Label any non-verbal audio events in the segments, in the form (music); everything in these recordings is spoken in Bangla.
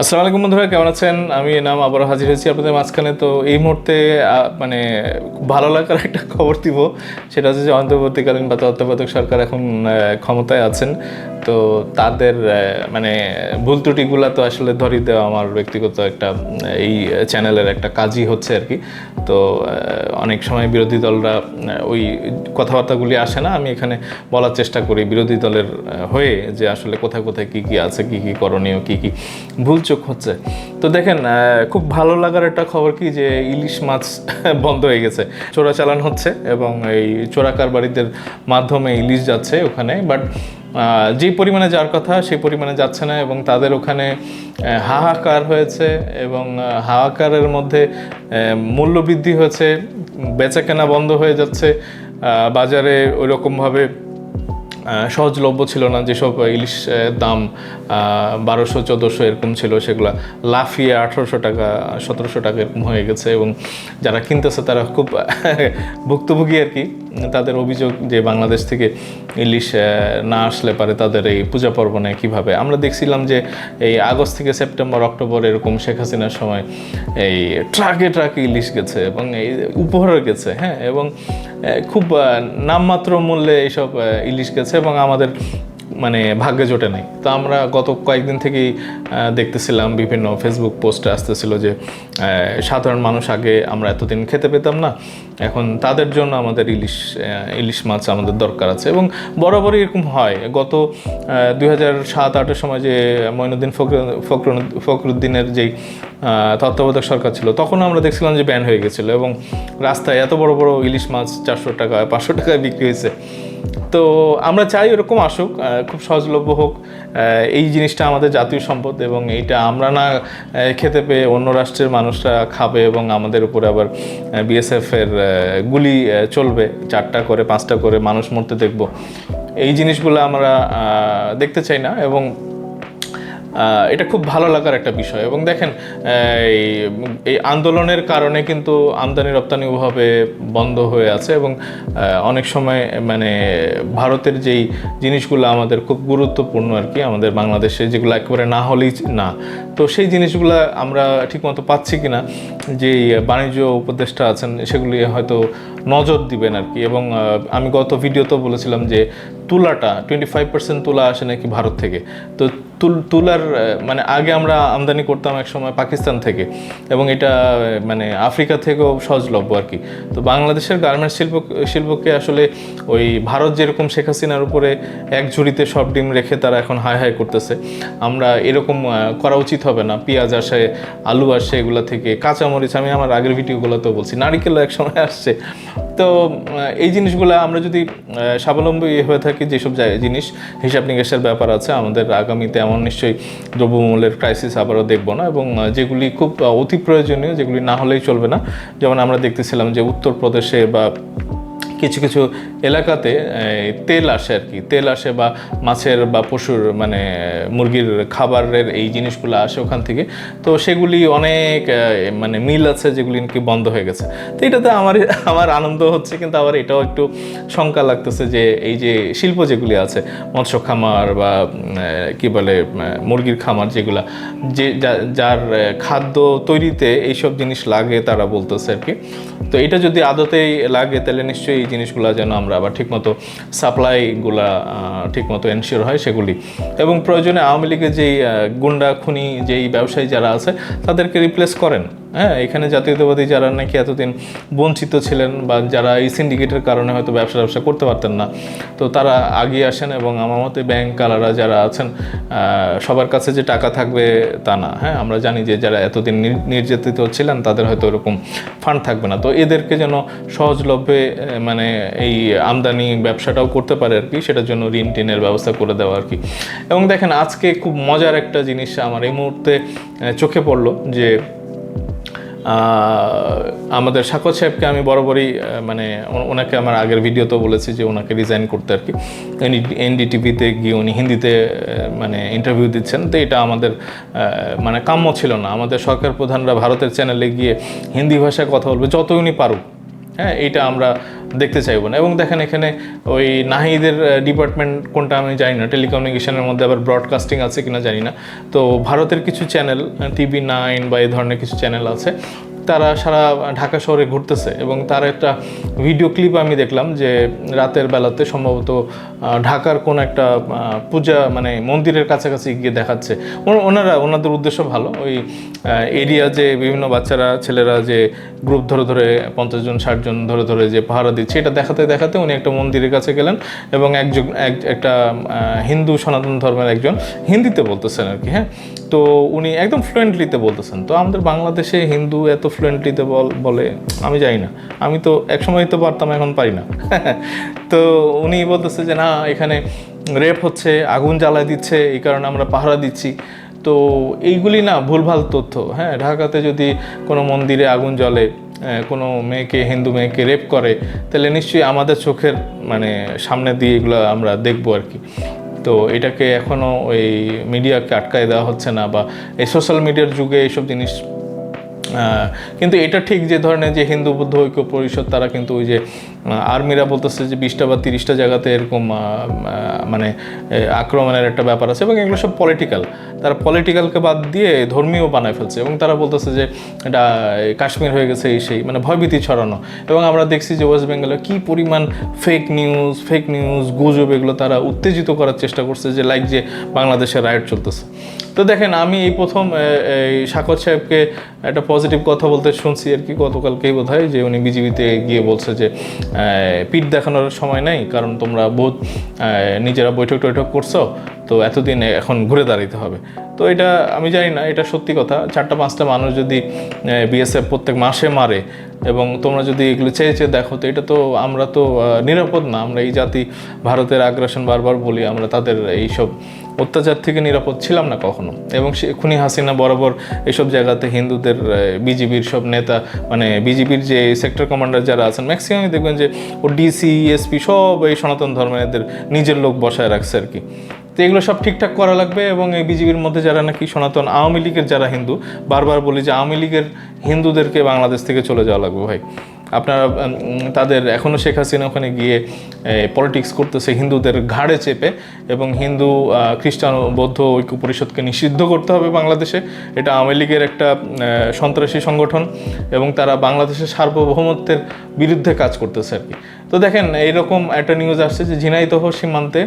আসসালামু আলাইকুম বন্ধুরা, কেমন আছেন? আমি নাম আবার হাজির হয়েছি আপনাদের মাঝখানে। তো এই মুহূর্তে মানে ভালো লাগার একটা খবর দিব। সেটা হচ্ছে যে অন্তর্বর্তীকালীন বা তত্ত্বাবধায়ক সরকার এখন ক্ষমতায় আছেন। তো তাদের মানে ভুল ত্রুটিগুলো তো আসলে ধরিয়ে দেওয়া আমার ব্যক্তিগত একটা, এই চ্যানেলের একটা কাজই হচ্ছে আর কি। তো অনেক সময় বিরোধী দলরা ওই কথাবার্তাগুলি আসে না, আমি এখানে বলার চেষ্টা করি বিরোধী দলের হয়ে যে আসলে কোথায় কোথায় কী কী আছে, কী কী করণীয়, কী কী ভুল চোখ হচ্ছে। তো দেখেন খুব ভালো লাগার একটা খবর কি যে ইলিশ মাছ (laughs) বন্ধ হয়ে গেছে। চোরাচালান হচ্ছে এবং এই চোরা কারবারিদের মাধ্যমে ইলিশ যাচ্ছে ওখানে, বাট যে পরিমাণে যার কথা সেই পরিমাণে যাচ্ছে না এবং তাদের ওখানে হাহাকার হয়েছে এবং হাহাকারের মধ্যে আহ, মূল্য বৃদ্ধি হয়েছে বেচা কেনা বন্ধ হয়ে যাচ্ছে বাজারে ওই রকমভাবে সহজলভ্য ছিল না যেসব ইলিশ দাম বারোশো চোদ্দোশো এরকম ছিল সেগুলো লাফিয়ে আঠেরোশো টাকা সতেরোশো টাকা এরকম হয়ে গেছে এবং যারা কিনতেছে তারা খুব ভুক্তভোগী আর কি। তাদের অভিযোগ যে বাংলাদেশ থেকে ইলিশ না আসলে পারে তাদের এই পূজা পার্বণে কীভাবে? আমরা দেখছিলাম যে এই আগস্ট থেকে সেপ্টেম্বর, অক্টোবর এরকম শেখ হাসিনার সময় এই ট্রাকে ট্রাকে ইলিশ গেছে এবং এই উপহার গেছে হ্যাঁ? এবং খুব নামমাত্র মূল্যে এইসব ইলিশ গেছে এবং আমাদের মানে ভাগ্যে জোটে নাই। তো আমরা গত কয়েকদিন থেকেই দেখতেছিলাম বিভিন্ন ফেসবুক পোস্টে আসতেছিল যে সাধারণ মানুষ আগে আমরা এতদিন খেতে পেতাম না, এখন তাদের জন্য আমাদের ইলিশ ইলিশ মাছ আমাদের দরকার আছে এবং বরাবরই এরকম হয়। গত দুই হাজার সাত আটের সময় যে মঈনুদ্দিন ফখর ফখরুল ফখরুদ্দিনের যেই তত্ত্বাবধায়ক সরকার ছিল, তখন আমরা দেখছিলাম যে ব্যান হয়ে গেছিল এবং রাস্তায় এত বড় বড় ইলিশ মাছ চারশো টাকা, পাঁচশো টাকায় বিক্রি হয়েছে। তো আমরা চাই ওরকম আসুক খুব সহজলভ্য হোক এই জিনিসটা আমাদের জাতীয় সম্পদ এবং এইটা আমরা না খেতে পেয়ে অন্য রাষ্ট্রের মানুষরা খাবে এবং আমাদের উপরে আবার বিএসএফের গুলি চলবে, চারটা করে, পাঁচটা করে মানুষ মরতে দেখব। এই জিনিসগুলো আমরা দেখতে চাই না এবং এটা খুব ভালো লাগার একটা বিষয়। এবং দেখেন এই আন্দোলনের কারণে কিন্তু আমদানি রপ্তানি ওভাবে বন্ধ হয়ে আছে এবং অনেক সময় মানে ভারতের যেই জিনিসগুলো আমাদের খুব গুরুত্বপূর্ণ আর কি, আমাদের বাংলাদেশে যেগুলো একেবারে না হলেই না। তো সেই জিনিসগুলো আমরা ঠিকমতো পাচ্ছি কিনা, যেই বাণিজ্য উপদেষ্টা আছেন, সেগুলি হয়তো নজর দিবেন আর কি। এবং আমি গত ভিডিওতেও বলেছিলাম যে তুলাটা টোয়েন্টি ফাইভ পার্সেন্ট তুলা আসে নাকি ভারত থেকে। তো তুলার মানে আগে আমরা আমদানি করতাম এক সময় পাকিস্তান থেকে এবং এটা মানে আফ্রিকা থেকেও সহজলভ্য আর কি। তো বাংলাদেশের গার্মেন্টস শিল্প, শিল্পকে আসলে ওই ভারত যেরকম শেখ হাসিনার উপরে এক ঝুড়িতে সব ডিম রেখে তারা এখন হাই হাই করতেছে। আমরা এরকম করা উচিত হবে না। পেঁয়াজ আসে, আলু আসে এগুলো থেকে, কাঁচামরিচ, আমি আমার আগের ভিডিওগুলোতেও বলছি, নারিকেলও এক সময় আসছে তো এই জিনিসগুলো আমরা যদি স্বাবলম্বী হয়ে থাকি, যেসব জিনিস হিসাব নিকাশের ব্যাপার আছে, আমাদের আগামীতে এমন নিশ্চয়ই দ্রব্যমূল্যের ক্রাইসিস আবারও দেখব না এবং যেগুলি খুব অতি প্রয়োজনীয়, যেগুলি না হলেই চলবে না। যেমন আমরা দেখতেছিলাম যে উত্তরপ্রদেশে বা কিছু কিছু এলাকাতে তেল আসে আর কি। তেল আসে বা মাছের বা পশুর মানে মুরগির খাবারের এই জিনিসগুলো আসে ওখান থেকে। তো সেগুলি অনেক মানে মিল আছে যেগুলি নাকি বন্ধ হয়ে গেছে। তো এটাতে আমার আমার আনন্দ হচ্ছে, কিন্তু আবার এটাও একটু শঙ্কা লাগতেছে যে, এই যে শিল্প যেগুলি আছে, মৎস্য খামার বা কি বলে মুরগির খামার যেগুলা, যে যার খাদ্য তৈরিতে এইসব জিনিস লাগে তারা বলতেছে আর কি। তো এটা যদি আদতেই লাগে, তাহলে নিশ্চয়ই জিনিসগুলো যেন আমরা আবার ঠিকমতো সাপ্লাইগুলা ঠিকমতো এনশিওর হয় সেগুলি। এবং প্রয়োজনে আওয়ামী লীগের যেই গুন্ডা খুনি যেই ব্যবসায়ী যারা আছে তাদেরকে রিপ্লেস করেন। হ্যাঁ এখানে জাতীয়তাবাদী যারা নাকি এতদিন বঞ্চিত ছিলেন বা যারা এই সিন্ডিকেটের কারণে হয়তো ব্যবসা ব্যবসা করতে পারতেন না তো তারা আগিয়ে আসেন এবং আমার মতে ব্যাংক কালারা যারা আছেন সবার কাছে যে টাকা থাকবে তা না। হ্যাঁ আমরা জানি যে যারা এতদিন নির- নির্যাতিত ছিলেন তাদের হয়তো এরকম ফান্ড থাকবে না। তো এদেরকে যেন সহজলভ্যে আহ, মানে এই আমদানি ব্যবসাটাও করতে পারে আর কি, সেটার জন্য ঋণ টিনের ব্যবস্থা করে দেওয়া আর কি। এবং দেখেন, আজকে খুব মজার একটা জিনিস আমার এই মুহূর্তে চোখে পড়ল যে আমাদের সাকত সাহেবকে আমি বরাবরই মানে ওনাকে আমার আগের ভিডিওতেও বলেছি যে ওনাকে রিজাইন করতে আর কি। এনডিটিভিতে গিয়ে উনি হিন্দিতে মানে ইন্টারভিউ দিচ্ছেন, তো এটা আমাদের মানে কাম্য ছিল না। আমাদের সরকার প্রধানরা ভারতের চ্যানেলে গিয়ে হিন্দি ভাষায় কথা বলবে যত উনি পারুক। হ্যাঁ এইটা আমরা দেখতে চাইব না। এবং দেখেন এখানে ওই নাহিদের ডিপার্টমেন্ট কোনটা আমি জানি না। টেলিকমিউনিকেশনের মধ্যে আবার ব্রডকাস্টিং আছে কিনা জানি না। তো ভারতের কিছু চ্যানেল টিভি নাইন বা এই ধরনের কিছু চ্যানেল আছে। তারা সারা ঢাকা শহরে ঘুরতেছে এবং তার একটা ভিডিও ক্লিপ আমি দেখলাম যে রাতের বেলাতে সম্ভবত ঢাকার কোন একটা পূজা মানে মন্দিরের কাছাকাছি গিয়ে দেখাচ্ছে। ওন- ওনারা, ওনাদের উদ্দেশ্য ভালো। ওই এরিয়া যে বিভিন্ন বাচ্চারা, ছেলেরা যে গ্রুপ ধরে ধরে পঞ্চাশ জন, ষাট জন ধরে ধরে যে পাহারা দিচ্ছে, এটা দেখাতে দেখাতে উনি একটা মন্দিরের কাছে গেলেন এবং একজন, এক- একটা হিন্দু সনাতন ধর্মের একজন হিন্দিতে বলতেছেন আর কি হ্যাঁ? তো উনি একদম ফ্লুয়েন্টলিতে বলতেছেন। তো আমাদের বাংলাদেশে হিন্দু এত ফ্লুয়েন্টলিতে বলে আমি জানি না। আমি তো একসময় তো পারতাম, এখন পারি না। (laughs) তো উনি বলতেছে যে, না, এখানে রেপ হচ্ছে, আগুন জ্বালায় দিচ্ছে, এই কারণে আমরা পাহারা দিচ্ছি। তো এইগুলি না, ভুলভাল তথ্য হ্যাঁ? ঢাকাতে যদি কোনো মন্দিরে আগুন জ্বলে কোনো মেয়েকে, হিন্দু মেয়েকে রেপ করে, তাহলে নিশ্চয়ই আমাদের চোখের মানে সামনে দিয়ে এগুলো আমরা দেখব আর কি। তো এটাকে এখনও ওই মিডিয়াকে আটকায় দেওয়া হচ্ছে না, বা এই সোশ্যাল মিডিয়ার যুগে এইসব জিনিস কিন্তু এটা ঠিক যে ধরনের যে হিন্দু বৌদ্ধ ঐক্য পরিষদ তারা কিন্তু ওই যে আর্মিরা বলতেছে যে বিশটা বা তিরিশটা জায়গাতে এরকম মানে আক্রমণের একটা ব্যাপার আছে এবং এগুলো সব পলিটিক্যাল তারা পলিটিক্যালকে বাদ দিয়ে ধর্মীয় বানায় ফেলছে এবং তারা বলতেছে যে এটা কাশ্মীর হয়ে গেছে এই সেই মানে ভয়ভীতি ছড়ানো। এবং আমরা দেখছি যে ওয়েস্ট বেঙ্গলে কী পরিমাণ ফেক নিউজ ফেক নিউজ গুজব এগুলো তারা উত্তেজিত করার চেষ্টা করছে যে লাইক যে বাংলাদেশে রাইট চলতেছে। তো দেখেন, আমি এই প্রথম এই সাকর সাহেবকে একটা পজিটিভ কথা বলতে শুনছি আর কি গতকালকেই বোধ হয় যে উনি বিজিবিতে গিয়ে বলছে যে পিঠ দেখানোর সময় নেই, কারণ তোমরা বহুত নিজেরা বৈঠক টৈঠক করছ, তো এতদিন এখন ঘুরে দাঁড়াইতে হবে। তো এটা আমি জানি না, এটা সত্যি কথা। চারটা, পাঁচটা মানুষ যদি বিএসএফ প্রত্যেক মাসে মারে, এবং তোমরা যদি এগুলো চেয়ে চেয়ে দেখো, তো এটা তো আমরা তো নিরাপদ না। আমরা এই জাতি, ভারতের আগ্রাসন বারবার বলি, আমরা তাদের এইসব অত্যাচার থেকে নিরাপদ ছিলাম না কখনো। এবং সে খুনি হাসিনা বরাবর এসব জায়গাতে হিন্দুদের বিজিবির সব নেতা মানে বিজিবির যে সেক্টর কমান্ডার যারা আছেন ম্যাক্সিমামই দেখবেন যে ও ডিসি এসপি সব এই সনাতন ধর্মের নিজের লোক বসায় রাখছে আর কি। তো এগুলো সব ঠিকঠাক করা লাগবে এবং এই বিজিবির মধ্যে যারা নাকি সনাতন আওয়ামী লীগের যারা হিন্দু, বারবার বলি যে আওয়ামী লীগের হিন্দুদেরকে বাংলাদেশ থেকে চলে যাওয়া লাগবে ভাই। আপনারা তাদের এখনও শেখ হাসিনা ওখানে গিয়ে পলিটিক্স করতেছে, হিন্দুদের ঘাড়ে চেপে এবং হিন্দু খ্রিস্টান বৌদ্ধ ঐক্য পরিষদকে নিষিদ্ধ করতে হবে বাংলাদেশে। এটা আওয়ামী লীগের একটা সন্ত্রাসী সংগঠন এবং তারা বাংলাদেশের সার্বভৌমত্বের বিরুদ্ধে কাজ করতেছে আর কি। তো দেখেন, এইরকম একটা নিউজ আসছে যে ঝিনাইদহ সীমান্তে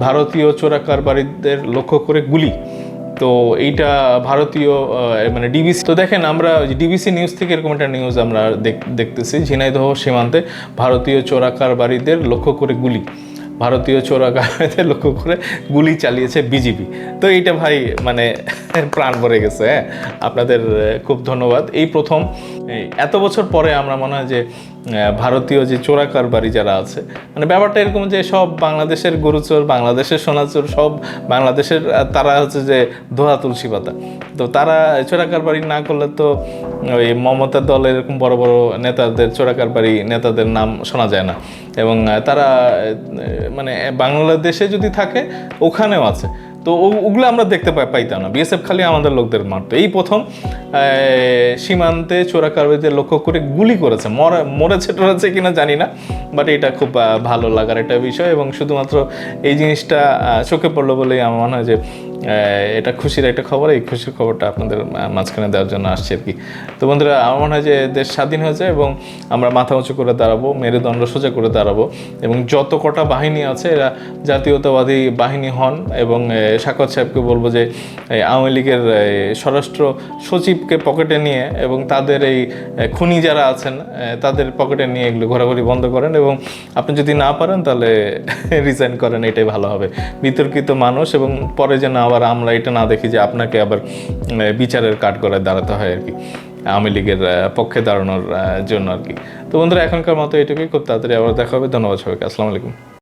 ভারতীয় চোরা কারবারিদের লক্ষ্য করে গুলি। তো এইটা ভারতীয় মানে ডিবিসি তো দেখেন, আমরা ডিবিসি নিউজ থেকে এরকম একটা নিউজ আমরা দেখ- দেখতেছি, ঝিনাইদহ সীমান্তে ভারতীয় চোরা কারবারিদের লক্ষ্য করে গুলি। ভারতীয় চোরা কারবারিদের লক্ষ্য করে গুলি চালিয়েছে বিজিবি তো এইটা ভাই মানে প্রাণ ভরে গেছে হ্যাঁ? আপনাদের খুব ধন্যবাদ। এই প্রথম এত বছর পরে আমরা মনে হয় যে ভারতীয় যে চোরা কারবারি যারা আছে মানে ব্যাপারটা এরকম যে সব বাংলাদেশের গরুচোর বাংলাদেশের সোনাচোর সব বাংলাদেশের তারা হচ্ছে যে ধোয়া তুলসী পাতা। তো তারা চোরা কারবারি না করলে তো ওই মমতা দলের এরকম বড় বড় নেতাদের, চোরা কারবারি নেতাদের নাম শোনা যায় না। এবং তারা মানে বাংলাদেশে যদি থাকে, ওখানেও আছে। তো ওগুলো আমরা দেখতে পাই পাইতাম না। বিএসএফ খালি আমাদের লোকদের মারতো। এই প্রথম সীমান্তে চোরা কারবারিদের লক্ষ্য করে গুলি করেছে। মরা মরেছে টরেছে কিনা জানি না বাট এটা খুব ভালো লাগার একটা বিষয় এবং শুধুমাত্র এই জিনিসটা চোখে পড়ল বলেই আমার মনে হয় যে এটা খুশির একটা খবর, এই খুশির খবরটা আপনাদের মাঝখানে দেওয়ার জন্য আসছে আর কি। তো বন্ধুরা, আমার মনে হয় যে দেশ স্বাধীন হয়েছে এবং আমরা মাথা উঁচু করে দাঁড়াবো, মেরুদণ্ড সোজা করে দাঁড়াবো এবং যত কটা বাহিনী আছে, এরা জাতীয়তাবাদী বাহিনী হন এবং সাকত সাহেবকে বলব যে আওয়ামী লীগের স্বরাষ্ট্র সচিবকে পকেটে নিয়ে এবং তাদের এই খুনি যারা আছেন তাদের পকেটে নিয়ে এগুলো ঘোরাঘুরি বন্ধ করেন এবং আপনি যদি না পারেন তাহলে (laughs) রিজাইন করেন, এটাই ভালো হবে। বিতর্কিত মানুষ এবং পরে যেন আবার আমরা এটা না দেখি যে আপনাকে আবার বিচারের কাঠ করে দাঁড়াতে হয় আর কি, আওয়ামী লীগের পক্ষে দাঁড়ানোর জন্য আর কি। তো বন্ধুরা, এখনকার মতো এটুকুই। খুব তাড়াতাড়ি আবার দেখা হবে। ধন্যবাদ সবাইকে। আসসালামু আলাইকুম।